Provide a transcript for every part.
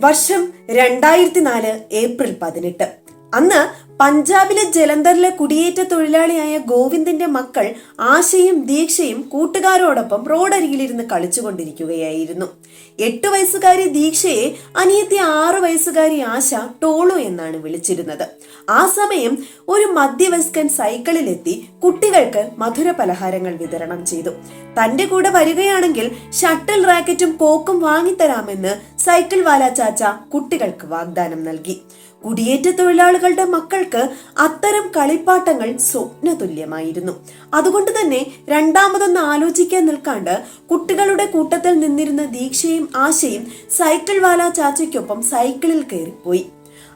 വർഷം രണ്ടായിരത്തി നാല് ഏപ്രിൽ പതിനെട്ട്. അന്ന് പഞ്ചാബിലെ ജലന്ധറിലെ കുടിയേറ്റ തൊഴിലാളിയായ ഗോവിന്ദന്റെ മക്കൾ ആശയും ദീക്ഷയും കൂട്ടുകാരോടൊപ്പം റോഡരികിലിരുന്ന് കളിച്ചുകൊണ്ടിരിക്കുകയായിരുന്നു. എട്ട് വയസ്സുകാരി ദീക്ഷയെ അനിയത്തി ആറ് വയസ്സുകാരി ആശ ടോളു എന്നാണ് വിളിച്ചിരുന്നത്. ആ സമയം ഒരു മധ്യവയസ്കൻ സൈക്കിളിലെത്തി കുട്ടികൾക്ക് മധുര പലഹാരങ്ങൾ വിതരണം ചെയ്തു. തന്റെ കൂടെ വരികയാണെങ്കിൽ ഷട്ടിൽ റാക്കറ്റും കോക്കും വാങ്ങിത്തരാമെന്ന് സൈക്കിൾ വാല ചാച്ച കുട്ടികൾക്ക് വാഗ്ദാനം നൽകി. കുടിയേറ്റ തൊഴിലാളികളുടെ മക്കൾക്ക് അത്തരം കളിപ്പാട്ടങ്ങൾ സ്വപ്നതുല്യമായിരുന്നു. അതുകൊണ്ട് തന്നെ രണ്ടാമതൊന്ന് ആലോചിക്കാൻ നിൽക്കാണ്ട് കുട്ടികളുടെ കൂട്ടത്തിൽ നിന്നിരുന്ന ദീക്ഷയും ആശയും സൈക്കിൾ വാല ചാച്ചയ്ക്കൊപ്പം സൈക്കിളിൽ കയറിപ്പോയി.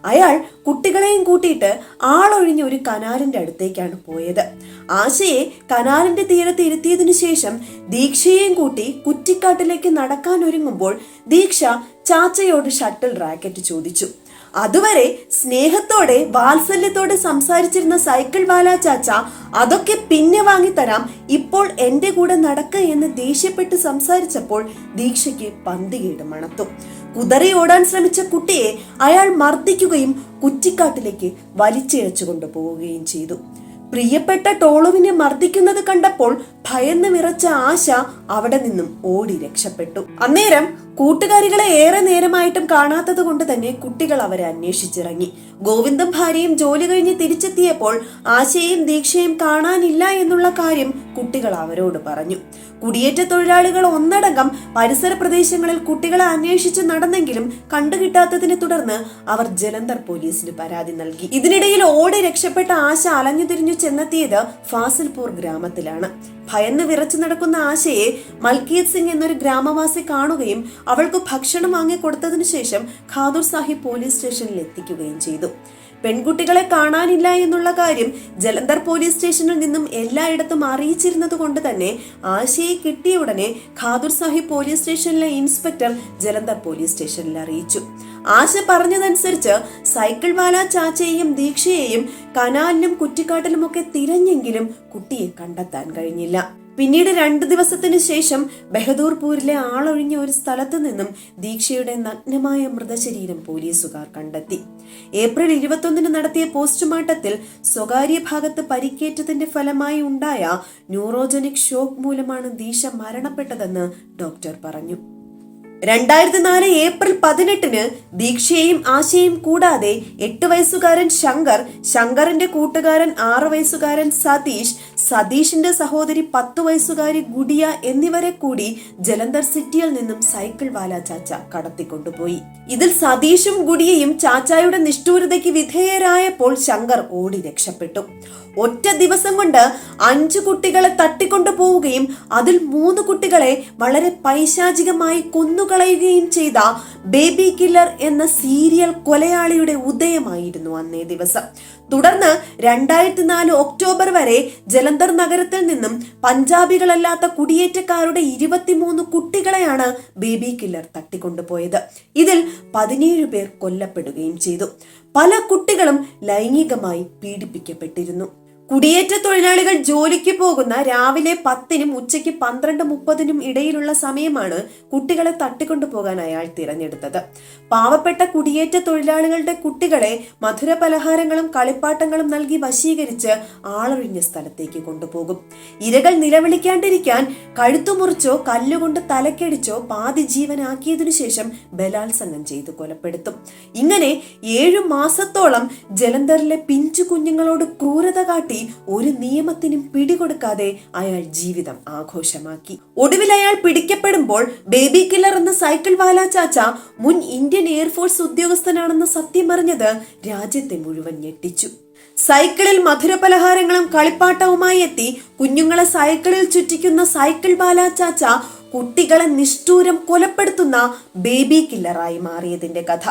അയാൾ കുട്ടികളെയും കൂട്ടിയിട്ട് ആളൊഴിഞ്ഞ ഒരു കനാലിന്റെ അടുത്തേക്കാണ് പോയത്. ആശയെ കനാലിന്റെ തീരത്ത് ഇരുത്തിയതിനു ശേഷം ദീക്ഷയെയും കൂട്ടി കുറ്റിക്കാട്ടിലേക്ക് നടക്കാൻ ഒരുങ്ങുമ്പോൾ ദീക്ഷ ചാച്ചയോട് ഷട്ടിൽ റാക്കറ്റ് ചോദിച്ചു. അതുവരെ സ്നേഹത്തോടെ വാത്സല്യത്തോടെ സംസാരിച്ചിരുന്ന സൈക്കിൾ വാല ചാച്ച അതൊക്കെ പിന്നെ വാങ്ങിത്തരാം ഇപ്പോൾ എന്റെ കൂടെ നടക്ക എന്ന് ദേഷ്യപ്പെട്ട് സംസാരിച്ചപ്പോൾ ദീക്ഷയ്ക്ക് പന്തികേട് മണത്തു. കുതറി ഓടാൻ ശ്രമിച്ച കുട്ടിയെ അയാൾ മർദ്ദിക്കുകയും കുറ്റിക്കാട്ടിലേക്ക് വലിച്ചിഴച്ചു കൊണ്ടുപോവുകയും ചെയ്തു. പ്രിയപ്പെട്ട ടോളുവിനെ മർദ്ദിക്കുന്നത് കണ്ടപ്പോൾ ഭയന്ന് വിറച്ച ആശ അവിടെ നിന്നും ഓടി രക്ഷപ്പെട്ടു. അന്നേരം കൂട്ടുകാരികളെ ഏറെ നേരമായിട്ടും കാണാത്തത് കൊണ്ട് തന്നെ കുട്ടികൾ അവരെ അന്വേഷിച്ചിറങ്ങി. ഗോവിന്ദം ഭാര്യയും ജോലി കഴിഞ്ഞ് തിരിച്ചെത്തിയപ്പോൾ ആശയും ദീക്ഷയും കാണാനില്ല എന്നുള്ള കാര്യം കുട്ടികൾ അവരോട് പറഞ്ഞു. കുടിയേറ്റ തൊഴിലാളികൾ ഒന്നടങ്കം പരിസര പ്രദേശങ്ങളിൽ കുട്ടികളെ അന്വേഷിച്ച് നടന്നെങ്കിലും കണ്ടുകിട്ടാത്തതിനെ തുടർന്ന് അവർ ജലന്ധർ പോലീസിന് പരാതി നൽകി. ഇതിനിടയിൽ ഓടി രക്ഷപ്പെട്ട ആശ അലഞ്ഞു തിരിഞ്ഞു ചെന്നെത്തിയത് ഫാസിൽപൂർ ഗ്രാമത്തിലാണ്. ഭയന്ന് വിറച്ചു നടക്കുന്ന ആശയെ മൽക്കീത് സിംഗ് എന്നൊരു ഗ്രാമവാസി കാണുകയും അവൾക്ക് ഭക്ഷണം വാങ്ങി കൊടുത്തതിനു ശേഷം ഖാദൂർ സാഹിബ് പോലീസ് സ്റ്റേഷനിൽ എത്തിക്കുകയും ചെയ്തു. പെൺകുട്ടികളെ കാണാനില്ല എന്നുള്ള കാര്യം ജലന്ധർ പോലീസ് സ്റ്റേഷനിൽ നിന്നും എല്ലായിടത്തും അറിയിച്ചിരുന്നത് കൊണ്ട് തന്നെ ആശയെ കിട്ടിയ ഉടനെ ഖാദുർ സാഹിബ് പോലീസ് സ്റ്റേഷനിലെ ഇൻസ്പെക്ടർ ജലന്ധർ പോലീസ് സ്റ്റേഷനിൽ അറിയിച്ചു. ആശ പറഞ്ഞതനുസരിച്ച് സൈക്കിൾ വാല ചാച്ചയെയും ദീക്ഷയെയും കനാലിനും കുറ്റിക്കാട്ടിലുമൊക്കെ തിരഞ്ഞെങ്കിലും കുട്ടിയെ കണ്ടെത്താൻ കഴിഞ്ഞില്ല. പിന്നീട് രണ്ടു ദിവസത്തിനു ശേഷം ബഹദൂർപൂരിലെ ആളൊഴിഞ്ഞ ഒരു സ്ഥലത്തു നിന്നും ദീക്ഷയുടെ നഗ്നമായ മൃതശരീരം പോലീസുകാർ കണ്ടെത്തി. ഏപ്രിൽ ഇരുപത്തൊന്നിന് നടത്തിയ പോസ്റ്റ്മോർട്ടത്തിൽ സ്വകാര്യ ഭാഗത്ത് പരിക്കേറ്റതിന്റെ ഫലമായി ഉണ്ടായ ന്യൂറോജനിക് ഷോക്ക് മൂലമാണ് ദീക്ഷ മരണപ്പെട്ടതെന്ന് ഡോക്ടർ പറഞ്ഞു. രണ്ടായിരത്തി നാല് ഏപ്രിൽ പതിനെട്ടിന് ദീക്ഷയെയും ആശയും കൂടാതെ എട്ട് വയസ്സുകാരൻ ശങ്കർ ശങ്കറിന്റെ കൂട്ടുകാരൻ ആറ് വയസ്സുകാരൻ സതീഷ് സതീഷിന്റെ സഹോദരി പത്തു വയസ്സുകാരി ഗുഡിയ എന്നിവരെ കൂടി ജലന്ധർ സിറ്റിയിൽ നിന്നും സൈക്കിൾ വാല ചാച്ച കടത്തിക്കൊണ്ടുപോയി. ഇതിൽ സതീഷും ഗുഡിയയും ചാച്ചായുടെ നിഷ്ഠൂരതയ്ക്ക് വിധേയരായപ്പോൾ ശങ്കർ ഓടി രക്ഷപ്പെട്ടു. ഒറ്റ ദിവസം കൊണ്ട് അഞ്ചു കുട്ടികളെ തട്ടിക്കൊണ്ടു പോവുകയും അതിൽ മൂന്ന് കുട്ടികളെ വളരെ പൈശാചികമായി കൊന്നുകളയുകയും ചെയ്ത ബേബി കില്ലർ എന്ന സീരിയൽ കൊലയാളിയുടെ ഉദയമായിരുന്നു അന്നേ ദിവസം. തുടർന്ന് രണ്ടായിരത്തി നാല് ഒക്ടോബർ വരെ ജലന്ധർ നഗരത്തിൽ നിന്നും പഞ്ചാബികളല്ലാത്ത കുടിയേറ്റക്കാരുടെ ഇരുപത്തിമൂന്ന് കുട്ടികളെയാണ് ബേബി കില്ലർ തട്ടിക്കൊണ്ടുപോയത്. ഇതിൽ പതിനേഴ് പേർ കൊല്ലപ്പെടുകയും ചെയ്തു. പല കുട്ടികളും ലൈംഗികമായി പീഡിപ്പിക്കപ്പെട്ടിരുന്നു. കുടിയേറ്റ തൊഴിലാളികൾ ജോലിക്ക് പോകുന്ന രാവിലെ പത്തിനും ഉച്ചയ്ക്ക് പന്ത്രണ്ട് മുപ്പതിനും ഇടയിലുള്ള സമയമാണ് കുട്ടികളെ തട്ടിക്കൊണ്ടുപോകാൻ അയാൾ തിരഞ്ഞെടുത്തത്. പാവപ്പെട്ട കുടിയേറ്റ തൊഴിലാളികളുടെ കുട്ടികളെ മധുര പലഹാരങ്ങളും കളിപ്പാട്ടങ്ങളും നൽകി വശീകരിച്ച് ആളൊഴിഞ്ഞ സ്ഥലത്തേക്ക് കൊണ്ടുപോകും. ഇരകൾ നിലവിളിക്കാണ്ടിരിക്കാൻ കഴുത്തുമുറിച്ചോ കല്ലുകൊണ്ട് തലക്കടിച്ചോ പാതി ജീവനാക്കിയതിനു ശേഷം ബലാത്സംഗം ചെയ്തു കൊലപ്പെടുത്തും. ഇങ്ങനെ ഏഴു മാസത്തോളം ജലന്ധറിലെ പിഞ്ചു കുഞ്ഞുങ്ങളോട് ക്രൂരത കാട്ടി ഒരു നിയമത്തിനും പിടികൊടുക്കാതെ അയാൾ ജീവിതം ആഘോഷമാക്കി. ഒടുവിൽ അയാൾ പിടിക്കപ്പെടുമ്പോൾ ബേബി കില്ലർ എന്ന സൈക്കിൾ വാല ചാച്ച മുൻ ഇന്ത്യൻ എയർഫോഴ്സ് ഉദ്യോഗസ്ഥനാണെന്ന സത്യം അറിഞ്ഞത് രാജ്യത്തെ മുഴുവൻ ഞെട്ടിച്ചു. സൈക്കിളിൽ മധുര പലഹാരങ്ങളും കളിപ്പാട്ടവുമായി എത്തി കുഞ്ഞുങ്ങളെ സൈക്കിളിൽ ചുറ്റിക്കുന്ന സൈക്കിൾ ബാല ചാച്ച കുട്ടികളെ നിഷ്ഠൂരം കൊലപ്പെടുത്തുന്ന ബേബി കില്ലറായി മാറിയതിന്റെ കഥ.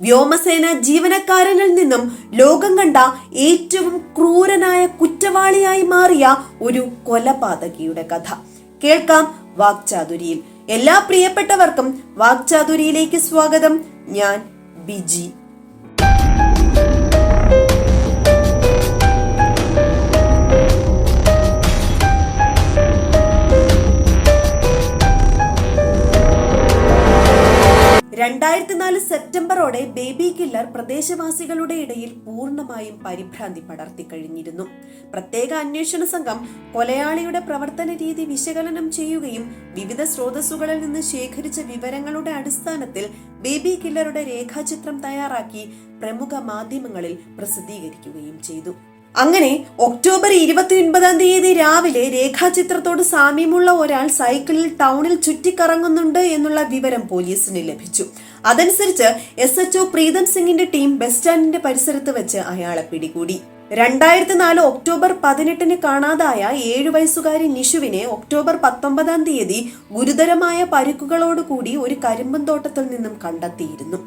വ്യോമസേന ജീവനക്കാരനിൽ നിന്നും ലോകം കണ്ട ഏറ്റവും ക്രൂരനായ കുറ്റവാളിയായി മാറിയ ഒരു കൊലപാതകിയുടെ കഥ. കേൾക്കാം വാക്ചാതുരിയിൽ. എല്ലാ പ്രിയപ്പെട്ടവർക്കും വാക്ചാതുരിയിലേക്ക് സ്വാഗതം. ഞാൻ ബിജി രണ്ടായിരത്തി നാല് സെപ്റ്റംബറോടെ ബേബി കില്ലർ പ്രദേശവാസികളുടെ ഇടയിൽ പൂർണമായും പരിഭ്രാന്തി പടർത്തി കഴിഞ്ഞിരുന്നു. പ്രത്യേക അന്വേഷണ സംഘം കൊലയാളിയുടെ പ്രവർത്തന രീതി വിശകലനം ചെയ്യുകയും വിവിധ സ്രോതസ്സുകളിൽ നിന്ന് ശേഖരിച്ച വിവരങ്ങളുടെ അടിസ്ഥാനത്തിൽ ബേബി കില്ലറുടെ രേഖാചിത്രം തയ്യാറാക്കി പ്രമുഖ മാധ്യമങ്ങളിൽ പ്രസിദ്ധീകരിക്കുകയും ചെയ്തു. അങ്ങനെ ഒക്ടോബർ ഇരുപത്തി ഒൻപതാം തീയതി രാവിലെ രേഖാചിത്രത്തോട് സാമ്യമുള്ള ഒരാൾ സൈക്കിളിൽ ടൗണിൽ ചുറ്റിക്കറങ്ങുന്നുണ്ട് എന്നുള്ള വിവരം പോലീസിന് ലഭിച്ചു. അതനുസരിച്ച് എസ് എച്ച് ഒ പ്രീതം സിംഗിന്റെ ടീം ബസ് സ്റ്റാൻഡിന്റെ പരിസരത്ത് വെച്ച് അയാളെ പിടികൂടി. രണ്ടായിരത്തി നാല് ഒക്ടോബർ പതിനെട്ടിന് കാണാതായ ഏഴു വയസ്സുകാരി നിഷുവിനെ ഒക്ടോബർ പത്തൊമ്പതാം തീയതി ഗുരുതരമായ പരിക്കുകളോടുകൂടി ഒരു കരിമ്പൻ തോട്ടത്തിൽ നിന്നും കണ്ടെത്തിയിരുന്നു.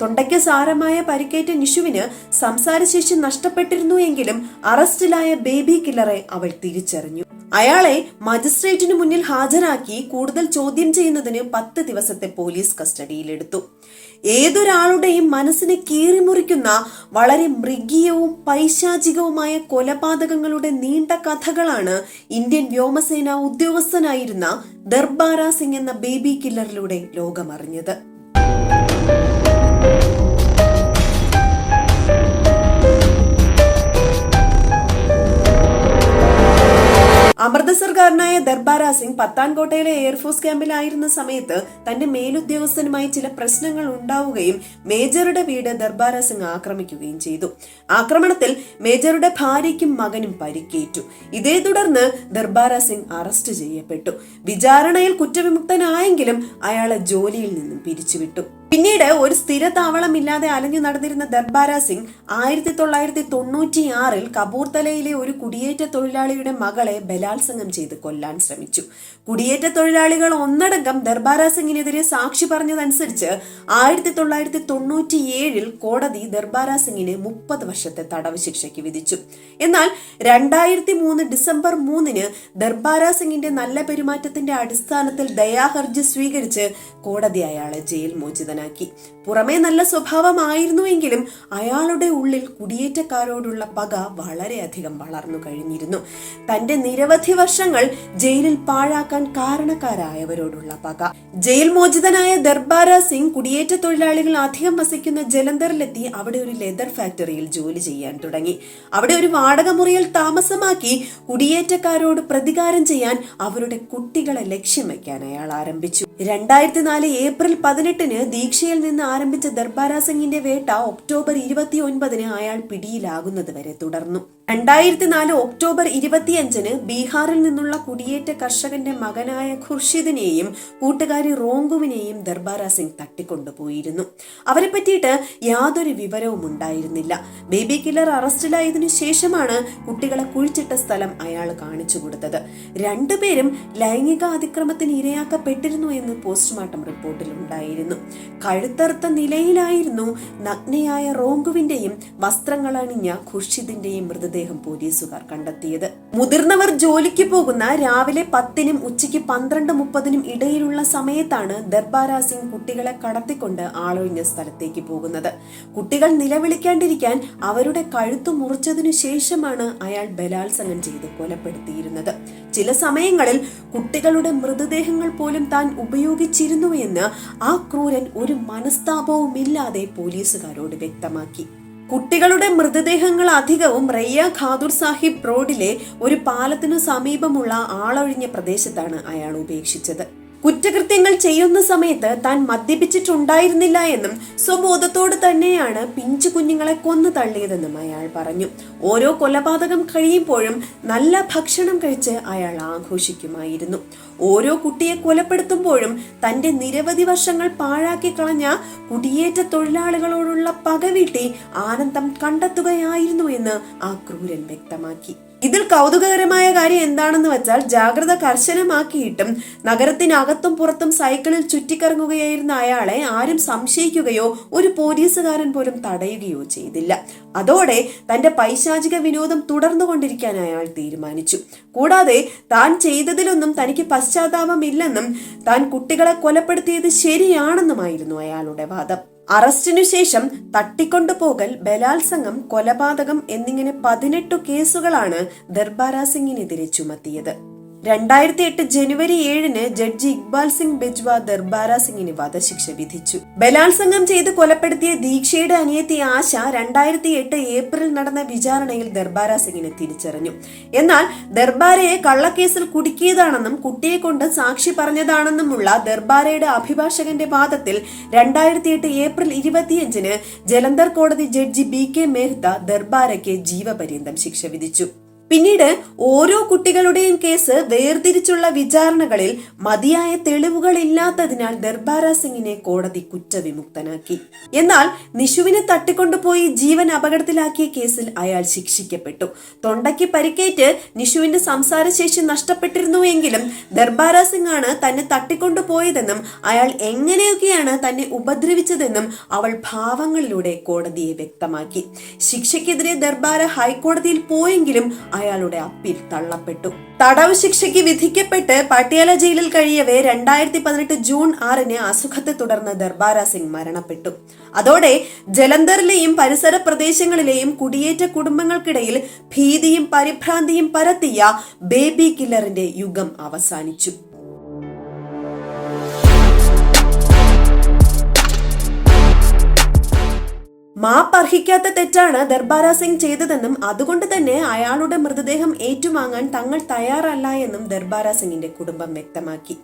തൊണ്ടയ്ക്ക് സാരമായ പരിക്കേറ്റ നിഷുവിന് സംസാരശേഷി നഷ്ടപ്പെട്ടിരുന്നു എങ്കിലും അറസ്റ്റിലായ ബേബി കില്ലറെ അവൾ തിരിച്ചറിഞ്ഞു. അയാളെ മജിസ്ട്രേറ്റിന് മുന്നിൽ ഹാജരാക്കി കൂടുതൽ ചോദ്യം ചെയ്യുന്നതിന് പത്ത് ദിവസത്തെ പോലീസ് കസ്റ്റഡിയിലെടുത്തു. ഏതൊരാളുടെയും മനസ്സിനെ കീറിമുറിക്കുന്ന വളരെ മൃഗീയവും പൈശാചികവുമായ കൊലപാതകങ്ങളുടെ നീണ്ട കഥകളാണ് ഇന്ത്യൻ വ്യോമസേന ഉദ്യോഗസ്ഥനായിരുന്ന ദർബാര സിംഗ് എന്ന ബേബി കില്ലറിലൂടെ ലോകമറിഞ്ഞത്. അമൃതസർകാരനായ ദർബാര സിംഗ് പത്താൻകോട്ടയിലെ എയർഫോഴ്സ് ക്യാമ്പിലായിരുന്ന സമയത്ത് തന്റെ മേലുദ്യോഗസ്ഥനുമായി ചില പ്രശ്നങ്ങൾ ഉണ്ടാവുകയും മേജറുടെ വീട് ദർബാര സിംഗ് ആക്രമിക്കുകയും ചെയ്തു. ആക്രമണത്തിൽ മേജറുടെ ഭാര്യയ്ക്കും മകനും പരിക്കേറ്റു. ഇതേ തുടർന്ന് ദർബാര സിംഗ് അറസ്റ്റ് ചെയ്യപ്പെട്ടു. വിചാരണയിൽ കുറ്റവിമുക്തനായെങ്കിലും അയാളെ ജോലിയിൽ നിന്നും പിരിച്ചുവിട്ടു. പിന്നീട് ഒരു സ്ഥിര താവളമില്ലാതെ അലഞ്ഞു നടന്നിരുന്ന ദർബാര സിംഗ് ആയിരത്തി തൊള്ളായിരത്തി തൊണ്ണൂറ്റി ആറിൽ കപൂർത്തലയിലെ ഒരു കുടിയേറ്റ തൊഴിലാളിയുടെ മകളെ ബലാത്സംഗം ചെയ്ത് കൊല്ലാൻ ശ്രമിച്ചു. കുടിയേറ്റ തൊഴിലാളികൾ ഒന്നടങ്കം ദർബാര സിംഗിനെതിരെ സാക്ഷി പറഞ്ഞതനുസരിച്ച് ആയിരത്തി തൊള്ളായിരത്തി തൊണ്ണൂറ്റി ഏഴിൽ കോടതി ദർബാര സിംഗിനെ മുപ്പത് വർഷത്തെ തടവ് ശിക്ഷയ്ക്ക് വിധിച്ചു. എന്നാൽ രണ്ടായിരത്തി മൂന്ന് ഡിസംബർ മൂന്നിന് ദർബാര സിംഗിന്റെ നല്ല പെരുമാറ്റത്തിന്റെ അടിസ്ഥാനത്തിൽ ദയാഹർജി സ്വീകരിച്ച് കോടതി അയാളെ ജയിൽ മോചിതനാക്കി പുറമേ നല്ല സ്വഭാവമായിരുന്നുവെങ്കിലും അയാളുടെ ഉള്ളിൽ കുടിയേറ്റക്കാരോടുള്ള പക വളരെയധികം വളർന്നു കഴിഞ്ഞിരുന്നു. തന്റെ നിരവധി വർഷങ്ങൾ ജയിലിൽ പാഴാക്കാൻ കാരണക്കാരായവരോടുള്ള പക. ജയിൽ മോചിതനായ ദർബാര സിംഗ് കുടിയേറ്റ തൊഴിലാളികൾ അധികം വസിക്കുന്ന ജലന്ധറിലെത്തി അവിടെ ഒരു ലെതർ ഫാക്ടറിയിൽ ജോലി ചെയ്യാൻ തുടങ്ങി. അവിടെ ഒരു വാടക മുറിയിൽ താമസമാക്കി കുടിയേറ്റക്കാരോട് പ്രതികാരം ചെയ്യാൻ അവരുടെ കുട്ടികളെ ലക്ഷ്യം വയ്ക്കാൻ അയാൾ ആരംഭിച്ചു. രണ്ടായിരത്തി നാല് ഏപ്രിൽ പതിനെട്ടിന് ദീക്ഷയിൽ നിന്ന് ആരംഭിച്ച ദർബാര സിംഗിന്റെ വേട്ട ഒക്ടോബർ ഇരുപത്തി ഒൻപതിന് അയാൾ പിടിയിലാകുന്നത് വരെ തുടർന്നു. രണ്ടായിരത്തി നാല് ഒക്ടോബർ ഇരുപത്തിയഞ്ചിന് ബീഹാറിൽ നിന്നുള്ള കുടിയേറ്റ കർഷകന്റെ മകനായ ഖുർഷിദിനെയും കൂട്ടുകാരി റോങ്കുവിനെയും ദർബാര സിംഗ് തട്ടിക്കൊണ്ടുപോയിരുന്നു. അവരെ പറ്റിയിട്ട് യാതൊരു വിവരവും ഉണ്ടായിരുന്നില്ല. ബേബി കില്ലർ അറസ്റ്റിലായതിനു ശേഷമാണ് കുട്ടികളെ കുഴിച്ചിട്ട സ്ഥലം അയാൾ കാണിച്ചു കൊടുത്തത്. രണ്ടുപേരും ലൈംഗിക അതിക്രമത്തിന് ഇരയാക്കപ്പെട്ടിരുന്നു എന്ന് പോസ്റ്റ്മോർട്ടം റിപ്പോർട്ടിൽ ഉണ്ടായിരുന്നു കഴുത്തറുത്ത നിലയിലായിരുന്നു. നഗ്നയായ റോങ്കുവിന്റെയും വസ്ത്രങ്ങളണിഞ്ഞ ഖുർഷിദിന്റെയും മൃതദേഹം പോലീസുകാർ കണ്ടെത്തിയത്. മുതിർന്നവർ ജോലിക്ക് പോകുന്ന രാവിലെ പത്തിനും ഉച്ചയ്ക്ക് പന്ത്രണ്ട് മുപ്പതിനും ഇടയിലുള്ള സമയത്താണ് ദർബാര സിംഗ് കുട്ടികളെ കടത്തിക്കൊണ്ട് ആളൊഴിഞ്ഞ സ്ഥലത്തേക്ക് പോകുന്നത്. കുട്ടികൾ നിലവിളിക്കാണ്ടിരിക്കാൻ അവരുടെ കഴുത്തു മുറിച്ചതിനു ശേഷമാണ് അയാൾ ബലാത്സംഗം ചെയ്ത് കൊലപ്പെടുത്തിയിരുന്നത്. ചില സമയങ്ങളിൽ കുട്ടികളുടെ മൃതദേഹങ്ങൾ പോലും താൻ ഉപയോഗിച്ചിരുന്നു എന്ന് ആ ക്രൂരൻ ഒരു മനസ്താപവുമില്ലാതെ പോലീസുകാരോട് വ്യക്തമാക്കി. കുട്ടികളുടെ മൃതദേഹങ്ങൾ അധികവും റയ്യ ഖാദുർ സാഹിബ് റോഡിലെ ഒരു പാലത്തിനു സമീപമുള്ള ആളൊഴിഞ്ഞ പ്രദേശത്താണ് അയാൾ ഉപേക്ഷിച്ചത്. കുറ്റകൃത്യങ്ങൾ ചെയ്യുന്ന സമയത്ത് താൻ മദ്യപിച്ചിട്ടുണ്ടായിരുന്നില്ല എന്നും സ്വബോധത്തോട് തന്നെയാണ് പിഞ്ചു കുഞ്ഞുങ്ങളെ കൊന്നു തള്ളിയതെന്നും അയാൾ പറഞ്ഞു. ഓരോ കൊലപാതകം കഴിയുമ്പോഴും നല്ല ഭക്ഷണം കഴിച്ച് അയാൾ ആഘോഷിക്കുമായിരുന്നു. ഓരോ കുട്ടിയെ കൊലപ്പെടുത്തുമ്പോഴും തന്റെ നിരവധി വർഷങ്ങൾ പാഴാക്കി കളഞ്ഞ കുടിയേറ്റ തൊഴിലാളികളോടുള്ള പകവീട്ടി ആനന്ദം കണ്ടെത്തുകയായിരുന്നു എന്ന് ആ ക്രൂരൻ വ്യക്തമാക്കി. ഇതിൽ കൗതുകകരമായ കാര്യം എന്താണെന്ന് വെച്ചാൽ ജാഗ്രത കർശനമാക്കിയിട്ടും നഗരത്തിനകത്തും പുറത്തും സൈക്കിളിൽ ചുറ്റിക്കറങ്ങുകയായിരുന്ന അയാളെ ആരും സംശയിക്കുകയോ ഒരു പോലീസുകാരൻ പോലും തടയുകയോ ചെയ്തില്ല. അതോടെ തന്റെ പൈശാചിക വിനോദം തുടർന്നുകൊണ്ടിരിക്കാൻ അയാൾ തീരുമാനിച്ചു. കൂടാതെ താൻ ചെയ്തതിലൊന്നും തനിക്ക് പശ്ചാത്താപമില്ലെന്നും താൻ കുട്ടികളെ കൊലപ്പെടുത്തിയത് ശരിയാണെന്നുമായിരുന്നു അയാളുടെ വാദം. അറസ്റ്റിനു ശേഷം തട്ടിക്കൊണ്ടുപോകൽ ബലാത്സംഗം കൊലപാതകം എന്നിങ്ങനെ പതിനെട്ടു കേസുകളാണ് ദർബാര സിംഗിനെതിരെ ചുമത്തിയത്. രണ്ടായിരത്തി എട്ട് ജനുവരി ഏഴിന് ജഡ്ജി ഇക്ബാൽ സിംഗ് ബെജ്വ ദർബാര സിംഗിന് വധശിക്ഷ വിധിച്ചു. ബലാത്സംഗം ചെയ്ത് കൊലപ്പെടുത്തിയ ദീക്ഷയുടെ അനിയത്തി ആശ രണ്ടായിരത്തി എട്ട് ഏപ്രിൽ നടന്ന വിചാരണയിൽ ദർബാര സിംഗിനെ തിരിച്ചറിഞ്ഞു. എന്നാൽ ദർബാരയെ കള്ളക്കേസിൽ കുടുക്കിയതാണെന്നും കുട്ടിയെ കൊണ്ട് സാക്ഷി പറഞ്ഞതാണെന്നുമുള്ള ദർബാരയുടെ അഭിഭാഷകന്റെ വാദത്തിൽ രണ്ടായിരത്തി എട്ട് ഏപ്രിൽ ഇരുപത്തിയഞ്ചിന് ജലന്ധർ കോടതി ജഡ്ജി ബി കെ മെഹ്ത ദർബാരയ്ക്ക് ജീവപര്യന്തം ശിക്ഷ വിധിച്ചു. പിന്നീട് ഓരോ കുട്ടികളുടെയും കേസ് വേർതിരിച്ചുള്ള വിചാരണകളിൽ മതിയായ തെളിവുകളില്ലാത്തതിനാൽ ദർബാര സിംഗിനെ കോടതി കുറ്റവിമുക്തനാക്കി. എന്നാൽ നിഷുവിനെ തട്ടിക്കൊണ്ടുപോയി ജീവൻ അപകടത്തിലാക്കിയ കേസിൽ അയാൾ ശിക്ഷിക്കപ്പെട്ടു. തൊണ്ടയ്ക്ക് പരിക്കേറ്റ് നിഷുവിന്റെ സംസാരശേഷി നഷ്ടപ്പെട്ടിരുന്നുവെങ്കിലും ദർബാര സിംഗ് ആണ് തന്നെ തട്ടിക്കൊണ്ടുപോയതെന്നും അയാൾ എങ്ങനെയൊക്കെയാണ് തന്നെ ഉപദ്രവിച്ചതെന്നും അവൾ ഭാവങ്ങളിലൂടെ കോടതിയെ വ്യക്തമാക്കി. ശിക്ഷയ്ക്കെതിരെ ദർബാര ഹൈക്കോടതിയിൽ പോയെങ്കിലും അയാളുടെ അപ്പീൽ തള്ളപ്പെട്ടു. തടവ് ശിക്ഷയ്ക്ക് വിധിക്കപ്പെട്ട് പട്യാല ജയിലിൽ കഴിയവേ രണ്ടായിരത്തി പതിനെട്ട് ജൂൺ ആറിന് അസുഖത്തെ തുടർന്ന് ദർബാര സിംഗ് മരണപ്പെട്ടു. അതോടെ ജലന്ധറിലെയും പരിസര പ്രദേശങ്ങളിലെയും കുടിയേറ്റ കുടുംബങ്ങൾക്കിടയിൽ ഭീതിയും പരിഭ്രാന്തിയും പരത്തിയ ബേബി കില്ലറിന്റെ യുഗം അവസാനിച്ചു. മാപ്പർഹിക്കാത്ത തെറ്റാണ് ദർബാര സിംഗ് ചെയ്തതെന്നും അതുകൊണ്ട് തന്നെ അയാളുടെ മൃതദേഹം ഏറ്റുവാങ്ങാൻ തങ്ങൾ തയ്യാറല്ല എന്നും ദർബാര സിംഗിന്റെ കുടുംബം വ്യക്തമാക്കി.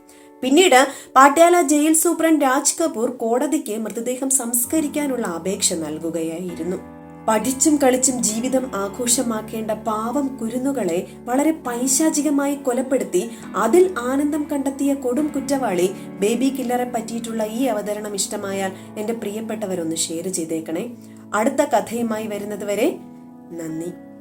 പിന്നീട് പാട്യാല ജയിൽ സൂപ്രണ്ട് രാജ് കപൂർ കോടതിക്ക് മൃതദേഹം സംസ്കരിക്കാനുള്ള അപേക്ഷ നൽകുകയായിരുന്നു. പഠിച്ചും കളിച്ചും ജീവിതം ആഘോഷമാക്കേണ്ട പാവം കുരുന്നുകളെ വളരെ പൈശാചികമായി കൊലപ്പെടുത്തി അതിൽ ആനന്ദം കണ്ടെത്തിയ കൊടും കുറ്റവാളി ബേബി കില്ലറെ പറ്റിയിട്ടുള്ള ഈ അവതരണം ഇഷ്ടമായാൽ എന്റെ പ്രിയപ്പെട്ടവരൊന്ന് ഷെയർ ചെയ്തേക്കണേ. അടുത്ത കഥയുമായി വരുന്നതുവരെ നന്ദി.